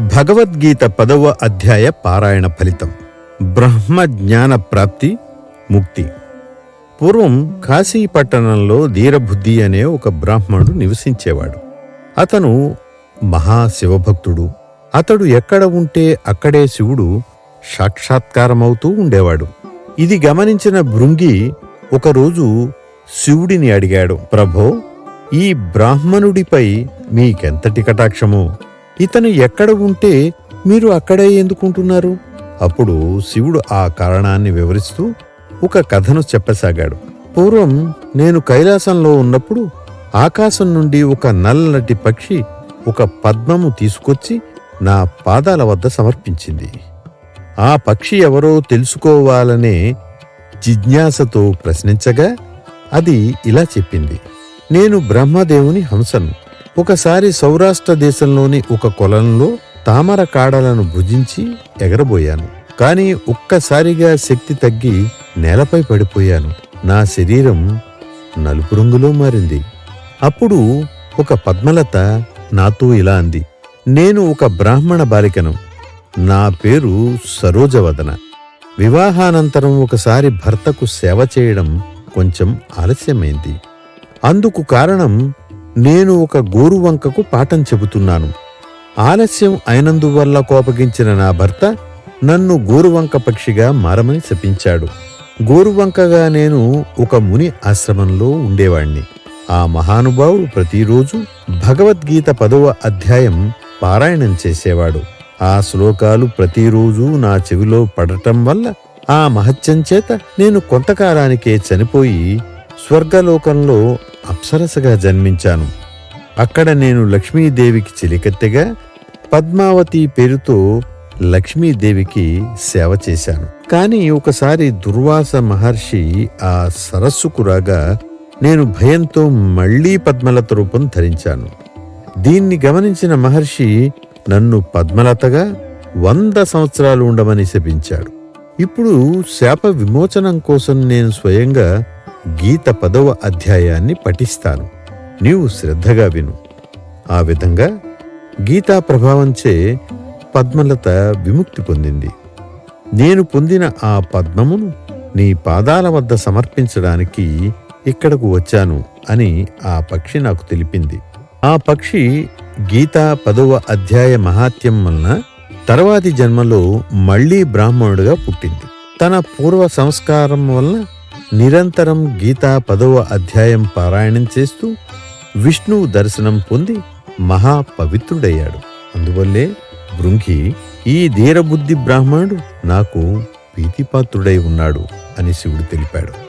భగవద్గీత పదవ అధ్యాయ పారాయణ ఫలితం. బ్రహ్మ జ్ఞాన ప్రాప్తి ముక్తి. పూర్వం కాశీ పట్టణంలో ధీరబుద్ధి అనే ఒక బ్రాహ్మణుడు నివసించేవాడు. అతను మహాశివభక్తుడు. అతడు ఎక్కడ ఉంటే అక్కడే శివుడు సాక్షాత్కారమవుతూ ఉండేవాడు. ఇది గమనించిన భృంగి ఒకరోజు శివుడిని అడిగాడు ప్రభో ఈ బ్రాహ్మణుడిపై మీకెంతటి కటాక్షమో? ఇతను ఎక్కడ ఉంటే మీరు అక్కడే ఎందుకుంటున్నారు? అప్పుడు శివుడు ఆ కారణాన్ని వివరిస్తూ ఒక కథను చెప్పసాగాడు. పూర్వం నేను కైలాసంలో ఉన్నప్పుడు ఆకాశం నుండి ఒక నల్లటి పక్షి ఒక పద్మము తీసుకొచ్చి నా పాదాల వద్ద సమర్పించింది. ఆ పక్షి ఎవరో తెలుసుకోవాలనే జిజ్ఞాసతో ప్రశ్నించగా అది ఇలా చెప్పింది. నేను బ్రహ్మదేవుని హంసను. ఒకసారి సౌరాష్ట్ర దేశంలోని ఒక కొలంలో తామర కాడలను భుజించి ఎగరబోయాను. కాని ఒక్కసారిగా శక్తి తగ్గి నేలపై పడిపోయాను. నా శరీరం నలుపు రంగులో మారింది. అప్పుడు ఒక పద్మలత నాతో ఇలా అంది. నేను ఒక బ్రాహ్మణ బాలికను. నా పేరు సరోజవదన. వివాహానంతరం ఒకసారి భర్తకు సేవ చేయడం కొంచెం ఆలస్యమైంది. అందుకు కారణం నేను ఒక గోరువంకకు పాఠం చెబుతున్నాను. ఆలస్యం అయినందువల్ల కోపగించిన నా భర్త నన్ను గోరువంక పక్షిగా మారమని శపించాడు. గోరువంకగా నేను ఒక ముని ఆశ్రమంలో ఉండేవాణ్ణి. ఆ మహానుభావుడు ప్రతిరోజు భగవద్గీత పదవ అధ్యాయం పారాయణం చేసేవాడు. ఆ శ్లోకాలు ప్రతిరోజు నా చెవిలో పడటం వల్ల ఆ మహత్యం చేత నేను కొంతకాలానికే చనిపోయి స్వర్గలోకంలో అప్సరసగా జన్మించాను. అక్కడ నేను లక్ష్మీదేవికి చిలికెత్తెగా పద్మావతి పేరుతో లక్ష్మీదేవికి సేవ చేశాను. కాని ఒకసారి దుర్వాస మహర్షి ఆ సరస్సుకు రాగా నేను భయంతో మళ్ళీ పద్మలత రూపం ధరించాను. దీన్ని గమనించిన మహర్షి నన్ను పద్మలతగా వంద సంవత్సరాలు ఉండమని శపించాడు. ఇప్పుడు శాప విమోచనం కోసం నేను స్వయంగా గీత పదవ అధ్యాయాన్ని పఠిస్తాను. నీవు శ్రద్ధగా విను. ఆ విధంగా గీతా ప్రభావంచే పద్మలత విముక్తి పొందింది. నేను పొందిన ఆ పద్మమును నీ పాదాల వద్ద సమర్పించడానికి ఇక్కడకు వచ్చాను అని ఆ పక్షి నాకు తెలిపింది. ఆ పక్షి గీతా పదవ అధ్యాయ మహాత్యం వలన తర్వాతి జన్మలో మళ్ళీ బ్రాహ్మణుడుగా పుట్టింది. తన పూర్వ సంస్కారం వలన నిరంతరం గీతా పదవ అధ్యాయం పారాయణం చేస్తూ విష్ణువు దర్శనం పొంది మహా పవిత్రుడయ్యాడు అందువల్లే భృంగి ఈ ధీరబుద్ధి బ్రాహ్మణుడు నాకు ప్రీతిపాత్రుడై ఉన్నాడు అని శివుడు తెలిపాడు.